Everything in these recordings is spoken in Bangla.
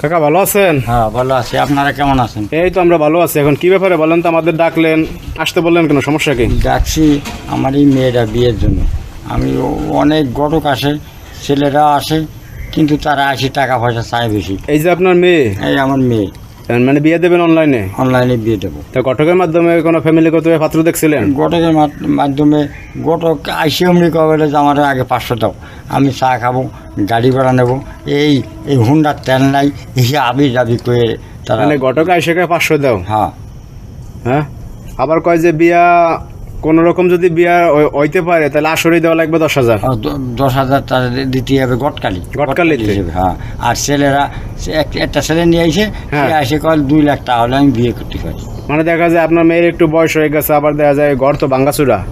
কাকা ভালো আছেন? হ্যাঁ ভালো আছি। আপনারা কেমন আছেন? এই তো আমরা ভালো আছি। এখন কি ব্যাপারে বলেন তো? আমাদের ডাকলেন আসতে বললেন কেন? সমস্যা কি? ডাকছি আমার এই মেয়েরা বিয়ের জন্য। আমি অনেক গটক আসে ছেলেরা আসে কিন্তু তারা আসি টাকা পয়সা চায় বেশি। এই যে আপনার মেয়ে? এই আমার মেয়ে। মানে বিয়ে দেবেন অনলাইনে অনলাইনে বিয়ে দেবো। তা ঘটকের মাধ্যমে কোনো ফ্যামিলি ফ্যামিলিগত পাত্র দেখছিলেন? গটকের মাত- মাধ্যমে গটক আইসি অমনি কবে যে আমার আগে পাঁচশো দাও। আমি চা খাব গাড়ি ভাড়া নেব। এই এই হুন্ডার তেল নাই এই আবি যাবি করে তারা মানে ঘটক আইসে পাঁচশো দাও? হ্যাঁ। হ্যাঁ? আবার কয় যে বিয়া কোন রকম যদি বিয়া হইতে পারে তাহলে আসরেই দেওয়া লাগবে দশ হাজার। দশ হাজার তারা দিতে হবে গটকালি গটকালি হ্যাঁ। আর ছেলেরা এক- একটা ছেলে নিয়ে এসে হ্যাঁ। এসে কল দুই লাখ টাকা হলে আমি বিয়ে করতে পারি। মানে দেখা যায় আপনার মেয়ের একটু বয়স হয়ে গেছে আবার দেখা যায় ঘর তো ভাঙ্গাচুরা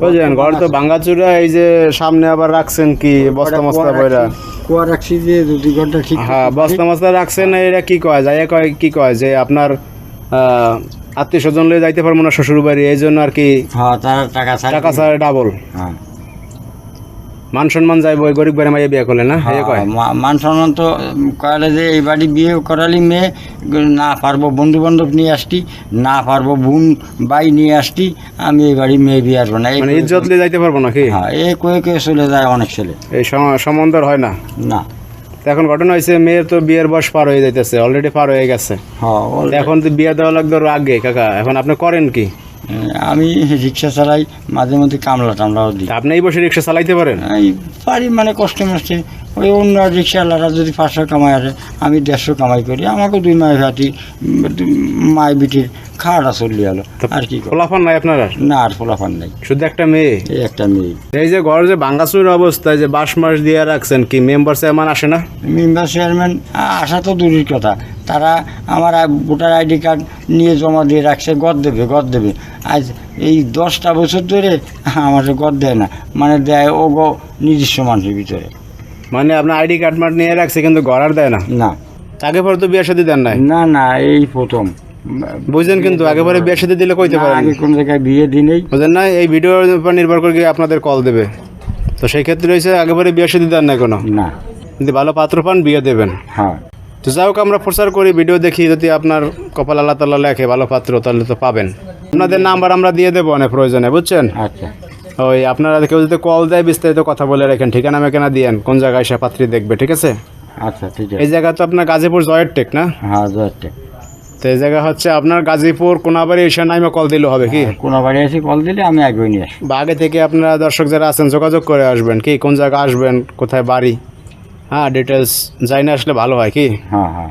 বুঝলেন ঘর তো ভাঙ্গাচুরা এই যে সামনে আবার রাখছেন কি বস্তা মস্তা বইরা? কুয়া রাখছি যে দুই ঘণ্টা ঠিক হ্যাঁ বস্তা মস্তা রাখছেন এরা কি কয় যায় কয় কি কয় যে আপনার আত্মীয় স্বজন লয়ে যাইতে পারব না শ্বশুর বাড়ি এই জন্য আর কি হ্যাঁ তারা টাকা টাকা ছাড়া ডাবল হ্যাঁ। মান সম্মান যাইব ওই গরিব বাড়ি মাইয়া বিয়ে করলে না? হ্যাঁ, মান সম্মান তো কয়ালে যে এই বাড়ি বিয়ে করালি মেয়ে না পারব বন্ধু বান্ধব নিয়ে আসতি না পারব বোন বাই নিয়ে আসতি আমি এই বাড়ি মেয়ে বিয়ে আসব না। মানে ইজ্জত লিয়ে যাইতে পারব নাকি? হ্যাঁ এই কয়ে কয়ে চলে যায় অনেক ছেলে। এই সম- সম্বন্ধ হয় না? না। এখন ঘটনা হয়েছে মেয়ের তো বিয়ের বয়স পার হয়ে যাইতেছে অলরেডি পার হয়ে গেছে। হ্যাঁ এখন তো বিয়ে দেওয়া লাগবে আগে কাকা। এখন আপনি করেন কি? আমি রিক্সা চালাই মাঝে মধ্যে কামলা টামলাও দিই। আপনি এই বসে রিক্সা চালাইতে পারেন? এই পারি মানে কষ্ট মষ্টে ওই অন্য রিক্সাওয়ালারা যদি পাঁচশো কামাই আসে আমি দেড়শো কামাই করি আমাকে দুই মাই ভাতি মায় বিটির খাওয়াটা চলি গেল আর কি? খোলাফান নাই আপনার? না আর ফলাফান নাই। শুধু একটা মেয়ে? এই একটা মেয়ে। এই যে ঘর যে ভাঙ্গাচুর অবস্থায় যে বাস মাস দিয়ে রাখছেন কি মেম্বার চেয়ারম্যান আসে না? মেম্বার চেয়ারম্যান আসা তো দূরের কথা। তারা আমার ভোটার আইডি কার্ড নিয়ে জমা দিয়ে রাখছে গদ দেবে গদ দেবে। আজ এই দশটা বছর ধরে আমার গদ দেয় না মানে দেয় ও গো নিজস্ব মানুষের ভিতরে। মানে আপনার আইডি কার্ড মার্ড নিয়ে রাখছে কিন্তু আর দেয় না? না। আগে পরে তো বিয়ে সাথে দেন নাই? না না এই প্রথম। বুঝলেন কিন্তু আগে পরে বিয়ে সাথে দিলে কইতে পারেন। আগে কোন জায়গায় বিয়ে দিই নেই। বুঝলেন না এই ভিডিওর উপর নির্ভর করে আপনাদের কল দেবে। তো সেই ক্ষেত্রে রয়েছে আগে পরে বিয়ে সাথে দেন না কোনো? না। যদি ভালো পাত্র পান বিয়ে দেবেন। হ্যাঁ। তো যাই হোক আমরা প্রচার করি ভিডিও দেখি যদি আপনার কপাল আল্লাহ তাল্লাহ লেখে ভালো পাত্র তাহলে তো পাবেন। আপনাদের নাম্বার আমরা দিয়ে দেবো অনেক প্রয়োজনে বুঝছেন? আচ্ছা। ওই আপনারা কেউ যদি কল দেয় বিস্তারিত কথা বলে রাখেন ঠিকানা মেকানা দিয়েন কোন জায়গায় সে পাত্রী দেখবে ঠিক আছে? আচ্ছা ঠিক আছে। এই জায়গা তো আপনার গাজীপুর জয়ের টেক না? হ্যাঁ যাচ্ছে তো এই জায়গা হচ্ছে আপনার গাজীপুর কোনাবাড়ি এসে নাইমে কল দিলে হবে কি? কোনো বাড়ি এসে কল দিলে আমি আগে নিয়ে আসি বা আগে থেকে আপনারা দর্শক যারা আছেন যোগাযোগ করে আসবেন কি কোন জায়গায় আসবেন কোথায় বাড়ি? হ্যাঁ ডিটেলস জানি আসলে ভালো হয় কি? হ্যাঁ হ্যাঁ।